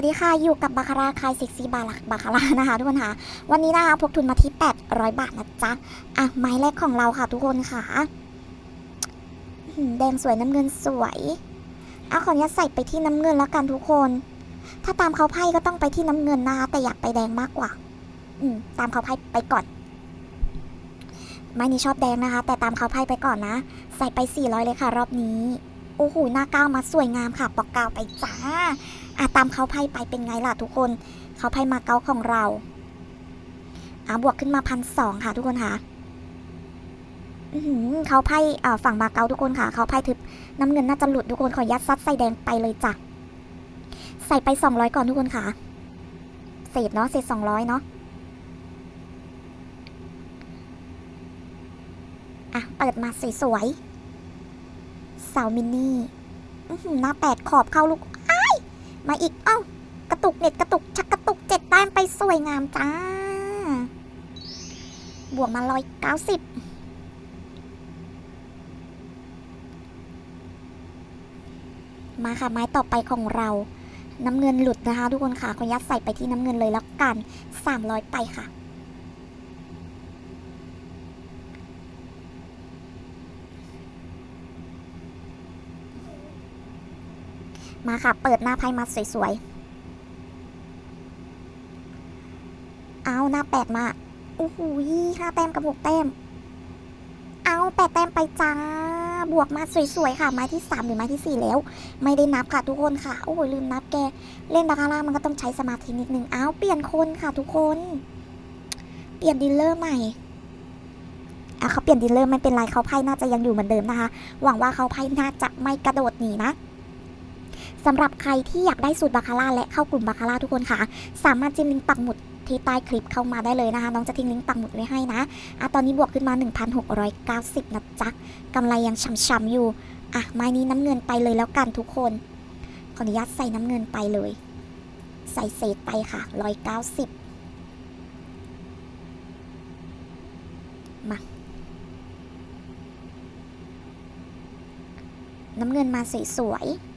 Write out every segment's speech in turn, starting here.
วัสดีค่ะ อยู่กับบาคาร่าคายเซ็กซี่บาลักบาคาร่านะคะทุกคนค่ะ วันนี้นะคะพกทุนมาที่ 800 บาทนะจ๊ะ อะ ไม้แรกของเราค่ะทุกคนค่ะ แดงสวยน้ำเงินสวยเอาขออนุญาตใส่ไปที่น้ำเงินแล้วกันทุกคน ถ้าตามเขาไพ่ก็ต้องไปที่น้ำเงินนะคะแต่อยากไปแดงมากกว่า อืม ตามเขาไพ่ไปก่อน ไม้นี้ชอบแดงนะคะ แต่ตามเขาไพ่ไปก่อนนะ ใส่ไป400เลยค่ะ รอบนี้ โอ้โหหน้าก้าวมาสวยงามค่ะปอกกาวไปจ้าอะตามเขาไพ่ไปเป็นไงล่ะทุกคน เขาไพ่มาเก๊าของเราอะบวกขึ้นมาพันสองค่ะทุกคนค่ะเขาไพ่อ่าฝั่งมาเก๊าทุกคนค่ะ เขาไพ่ทึบน้ำเงินน่าจะหลุดทุกคนขอยัดซัดใส่แดงไปเลยจ้ะใส่ไปสองร้อยก่อนทุกคนค่ะเศษเนาะเศษสองร้อยเนาะอะเปิดมาสวยๆ สามินนี่หน้าแปดขอบเข้าลูกมาอีกเอ้ากระตุกเน็ตกระตุกชักกระตุกเจ็ดแต้มไปสวยงามจ้า บวกมาร้อยเก้าสิบมาค่ะไม้ต่อไปของเราน้ำเงินหลุดนะคะทุกคนค่ะขออนุญาตใส่ไปที่น้ำเงินเลยแล้วกัน 300 ไปค่ะ มาค่ะ เปิดหน้าไพ่มาสวยๆ เอาหน้าแปดมาโอ้โหห้าแต้มกับหกแต้ม เอาแปดแต้มไปจ้าบวกมาสวยๆค่ะ ไม้ที่สามหรือไม้ที่สี่แล้ว ไม่ได้นับค่ะทุกคนค่ะ โอ้ยลืมนับแก เล่นบาคาร่ามันก็ต้องใช้สมาธินิดนึงเอาเปลี่ยนคนค่ะทุกคน เปลี่ยนดีลเลอร์ใหม่อะเขาเปลี่ยนดีลเลอร์ไม่เป็นไรเขาไพ่น่าจะยังอยู่เหมือนเดิมนะคะ หวังว่าเขาไพ่น่าจะไม่กระโดดหนีนะ สำหรับใครที่อยากได้สูตรบาคาร่าและเข้ากลุ่มบาคาร่าทุกคนค่ะ สามารถจิ้มลิงก์ปักหมุดที่ใต้คลิปเข้ามาได้เลยนะคะ น้องจะทิ้งลิงก์ปักหมุดไว้ให้นะอะตอนนี้บวกขึ้นมา 1,690 นะจ๊ะกำไรยังช่ำๆอยู่ อะไม้นี้น้ำเงินไปเลยแล้วกันทุกคน ขออนุญาตใส่น้ำเงินไปเลย ใส่เศษไปค่ะ 190 มาน้ำเงินมาสวยๆ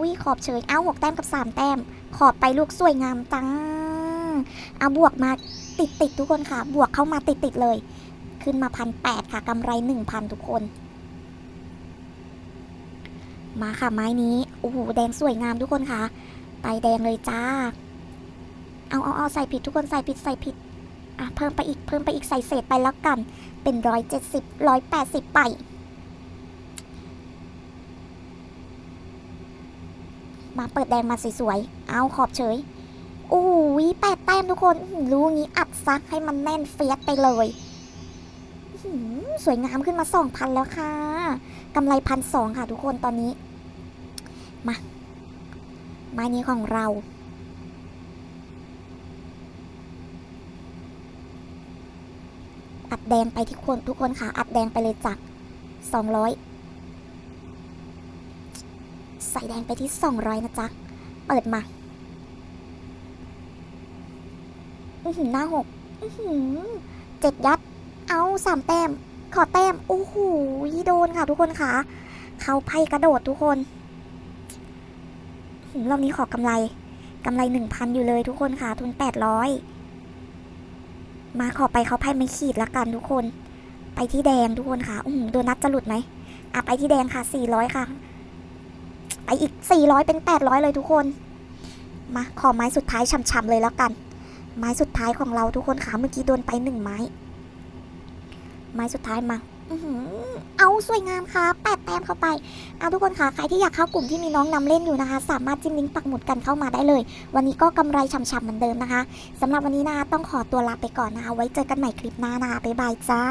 อุ้ยขอบเฉย เอ้าหกแต้มกับสามแต้ม ขอบไปลูกสวยงามจ้าเอาบวกมาติดติดทุกคนค่ะ บวกเข้ามาติดติดเลย ขึ้นมาพันแปดค่ะกำไรหนึ่งพันทุกคน มาค่ะไม้นี้ โอ้โหแดงสวยงามทุกคนค่ะ ไปแดงเลยจ้า เอาเอาเอาใส่ผิดทุกคนใส่ผิดใส่ผิด อะเพิ่มไปอีกเพิ่มไปอีกใส่เศษไปแล้วกัน เป็นร้อยเจ็ดสิบร้อยแปดสิบไป มาเปิดแดงมาสวยๆ เอาขอบเฉยโอ้ยแปดแต้มทุกคนอื้อหือรู้งี้อัดซักให้มันแน่นเฟียสไปเลยสวยงามขึ้นมาสองพันแล้วค่ะกำไรพันสองค่ะทุกคนตอนนี้ มา ไม้นี้ของเราอัดแดงไปที่คนทุกคนค่ะ อัดแดงไปเลยจ้ะสองร้อย ใส่แดงไปที่ 200 นะจ๊ะ เปิดมาอือหือหน้าหกอือหือเจ็ดยัด เอาสามแต้ม ขอแต้ม โอ้โหโดนค่ะทุกคนค่ะ เขาไพ่กระโดดทุกคนหือรอบนี้ขอกำไรกำไรหนึ่งพันอยู่เลยทุกคนค่ะ ทุนแปดร้อยมาขอไปเขาไพ่ไม่ขีดละกันทุกคน ไปที่แดงทุกคนค่ะอือโดนัทจะหลุดไหมอะไปที่แดงค่ะสี่ร้อยค่ะ ไปอีก 400 เป็น 800 เลยทุกคน มาขอไม้สุดท้ายช่ำๆเลยแล้วกัน ไม้สุดท้ายของเราทุกคนค่ะเมื่อกี้โดนไปหนึ่งไม้ ไม้สุดท้ายมาเอาสวยงามค่ะแปดแต้มเข้าไปเอาทุกคนค่ะใครที่อยากเข้ากลุ่มที่มีน้องนำเล่นอยู่นะคะ สามารถจิ้มลิงก์ปักหมุดกันเข้ามาได้เลย วันนี้ก็กำไรช่ำๆเหมือนเดิมนะคะสำหรับวันนี้นะคะต้องขอตัวลาไปก่อนนะคะ ไว้เจอกันใหม่คลิปหน้านะคะบ๊ายบายจ้า